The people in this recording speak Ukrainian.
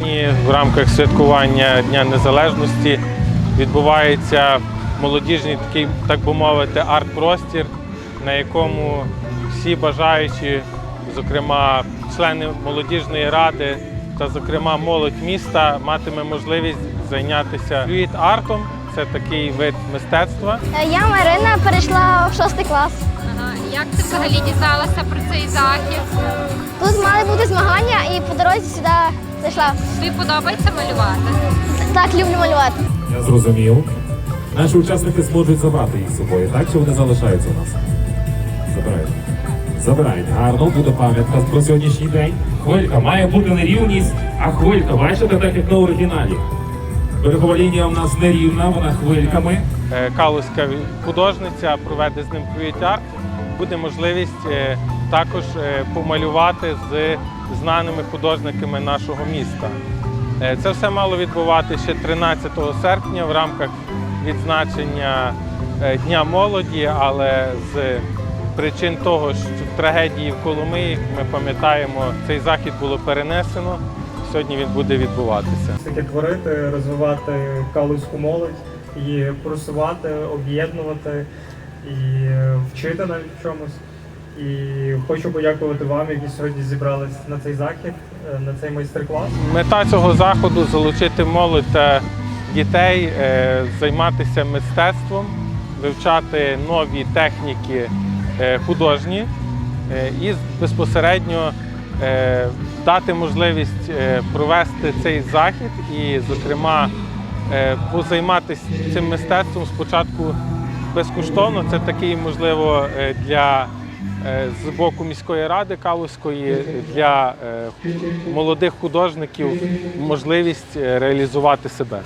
Сьогодні в рамках святкування Дня Незалежності відбувається молодіжний такий, так би мовити, арт-простір, на якому всі бажаючі, зокрема члени молодіжної ради та, зокрема, молодь міста, матиме можливість зайнятися флюїд-артом. Це такий вид мистецтва. Е, Я Марина перейшла в шостий клас. Ага. Як ти взагалі дізналася про цей захід? Тут мали бути змагання і по дорозі сюди зайшла. Тобі подобається малювати? Так люблю малювати. Я зрозумів. Наші учасники зможуть забрати їх з собою, так? Чи вони залишаються у нас? Забирають. Забирають. Гарно, буде пам'ятка про сьогоднішній день. Хвилька має бути нерівність, а хвилька, бачите, так як на оригіналі. Берегова лінія у нас нерівна, вона хвильками. Е, Калузька художниця проведе з ним флюїд-арт. Буде можливість е, також е, помалювати з знаними художниками нашого міста. Е, Це все мало відбувати ще 13 серпня в рамках відзначення е, Дня молоді, але з причин того, що трагедії в Коломиї, ми пам'ятаємо, цей захід було перенесено. Сьогодні він буде відбуватися. таке творити, розвивати калузьку молодь, і просувати, об'єднувати і вчити навіть в чомусь. І хочу подякувати вам, які сьогодні зібрались на цей захід, е, на цей майстер-клас. Мета цього заходу залучити молодь та дітей, е, займатися мистецтвом, вивчати нові техніки е, художні і безпосередньо дати можливість провести цей захід і, зокрема, позайматися цим мистецтвом спочатку безкоштовно. Це такий, можливо, для з боку міської ради Калузької для е, молодих художників можливість е, реалізувати себе.